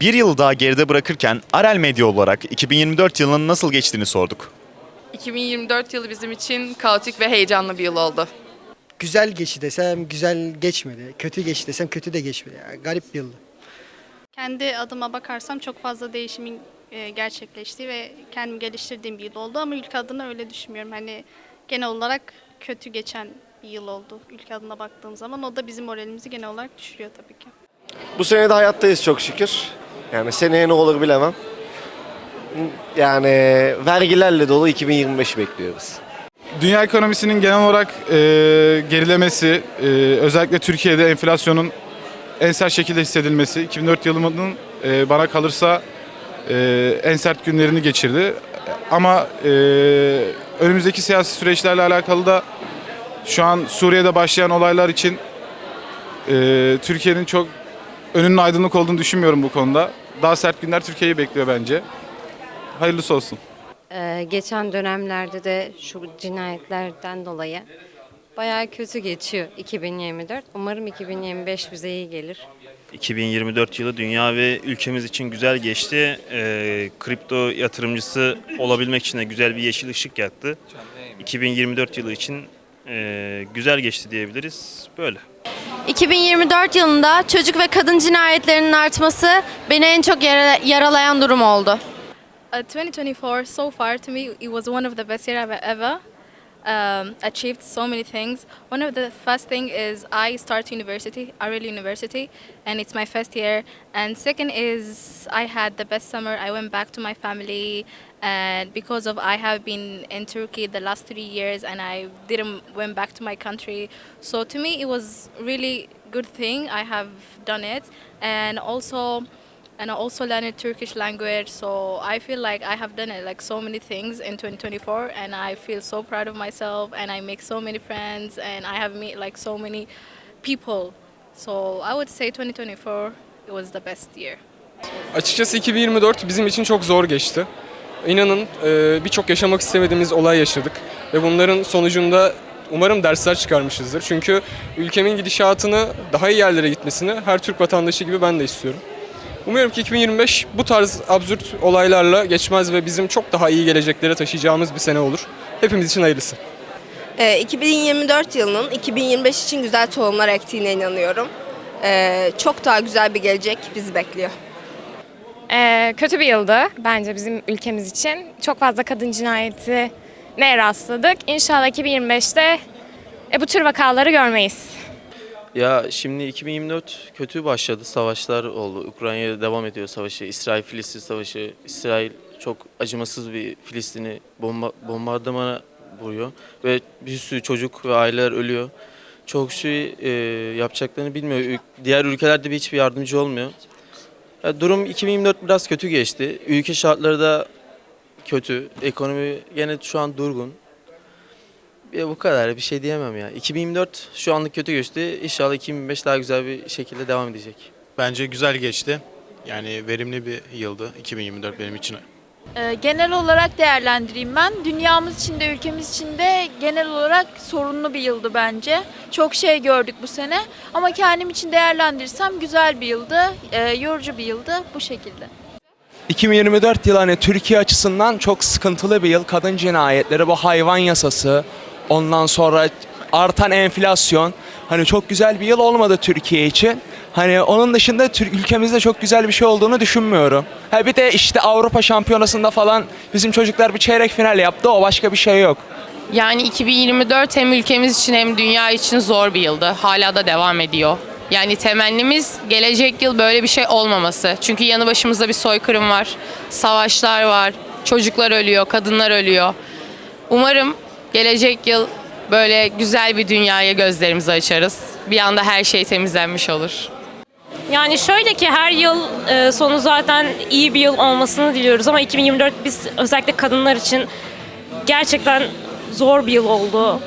Bir yıl daha geride bırakırken Arel Medya olarak 2024 yılının nasıl geçtiğini sorduk. 2024 yılı bizim için kaotik ve heyecanlı bir yıl oldu. Güzel geçti desem güzel geçmedi. Kötü geçti desem kötü de geçmedi. Yani garip bir yıldı. Kendi adıma bakarsam çok fazla değişimin e, gerçekleştiği ve kendimi geliştirdiğim bir yıl oldu ama ülke adına öyle düşünmüyorum. Hani genel olarak kötü geçen bir yıl oldu ülke adına baktığım zaman. O da bizim moralimizi genel olarak düşürüyor tabii ki. Bu sene de hayattayız çok şükür. Yani seneye ne olur bilemem. Yani vergilerle dolu 2025 bekliyoruz. Dünya ekonomisinin genel olarak e, gerilemesi, e, özellikle Türkiye'de enflasyonun en sert şekilde hissedilmesi, 2004 yılının e, bana kalırsa e, en sert günlerini geçirdi. Ama e, önümüzdeki siyasi süreçlerle alakalı da şu an Suriye'de başlayan olaylar için e, Türkiye'nin çok önünün aydınlık olduğunu düşünmüyorum bu konuda. Daha sert günler Türkiye'yi bekliyor bence. Hayırlısı olsun. Ee, geçen dönemlerde de şu cinayetlerden dolayı bayağı kötü geçiyor 2024. Umarım 2025 bize iyi gelir. 2024 yılı dünya ve ülkemiz için güzel geçti. Ee, kripto yatırımcısı olabilmek için de güzel bir yeşil ışık yaktı. 2024 yılı için e, güzel geçti diyebiliriz. Böyle. 2024 yılında çocuk ve kadın cinayetlerinin artması beni en çok yara- yaralayan durum oldu. Uh, 2024 so far to me it was one of the best year I've ever um, achieved so many things. One of the first thing is I start university, Ariel University, and it's my first year. And second is I had the best summer. I went back to my family, and because of I have been in Turkey the last three years, and I didn't went back to my country. So to me it was really good thing I have done it, and also and I also learned Turkish language. So I feel like I have done it like so many things in 2024, and I feel so proud of myself. And I make so many friends, and I have met like so many people. So I would say 2024 it was the best year. Açıkçası 2024 bizim için çok zor geçti. İnanın e, birçok yaşamak istemediğimiz olay yaşadık ve bunların sonucunda umarım dersler çıkarmışızdır. Çünkü ülkemin gidişatını daha iyi yerlere gitmesini her Türk vatandaşı gibi ben de istiyorum. Umuyorum ki 2025 bu tarz absürt olaylarla geçmez ve bizim çok daha iyi geleceklere taşıyacağımız bir sene olur. Hepimiz için hayırlısı. Ee, 2024 yılının 2025 için güzel tohumlar ektiğine inanıyorum. Ee, çok daha güzel bir gelecek bizi bekliyor. Ee, kötü bir yıldı bence bizim ülkemiz için. Çok fazla kadın cinayeti ne rastladık. İnşallah 2025'te e, bu tür vakaları görmeyiz. Ya şimdi 2024 kötü başladı. Savaşlar oldu. Ukrayna'da devam ediyor savaşı. İsrail-Filistin savaşı. İsrail çok acımasız bir Filistin'i bomba, bombardımana vuruyor. Ve bir sürü çocuk ve aileler ölüyor. Çok şey e, yapacaklarını bilmiyor. Diğer ülkelerde bir hiçbir yardımcı olmuyor. Ya durum 2024 biraz kötü geçti. Ülke şartları da kötü. Ekonomi gene şu an durgun. Ya bu kadar bir şey diyemem ya. 2024 şu anlık kötü geçti. İnşallah 2025 daha güzel bir şekilde devam edecek. Bence güzel geçti. Yani verimli bir yıldı 2024 benim için. Ee, genel olarak değerlendireyim ben. Dünyamız için de ülkemiz için de genel olarak sorunlu bir yıldı bence. Çok şey gördük bu sene ama kendim için değerlendirirsem güzel bir yıldı, e, yorucu bir yıldı bu şekilde. 2024 yılı hani Türkiye açısından çok sıkıntılı bir yıl. Kadın cinayetleri, bu hayvan yasası, ondan sonra artan enflasyon. Hani çok güzel bir yıl olmadı Türkiye için. Hani onun dışında Türk ülkemizde çok güzel bir şey olduğunu düşünmüyorum. Ha bir de işte Avrupa Şampiyonası'nda falan bizim çocuklar bir çeyrek final yaptı. O başka bir şey yok. Yani 2024 hem ülkemiz için hem dünya için zor bir yıldı. Hala da devam ediyor. Yani temennimiz gelecek yıl böyle bir şey olmaması. Çünkü yanı başımızda bir soykırım var, savaşlar var, çocuklar ölüyor, kadınlar ölüyor. Umarım gelecek yıl böyle güzel bir dünyaya gözlerimizi açarız. Bir anda her şey temizlenmiş olur. Yani şöyle ki her yıl e, sonu zaten iyi bir yıl olmasını diliyoruz ama 2024 biz özellikle kadınlar için gerçekten zor bir yıl oldu.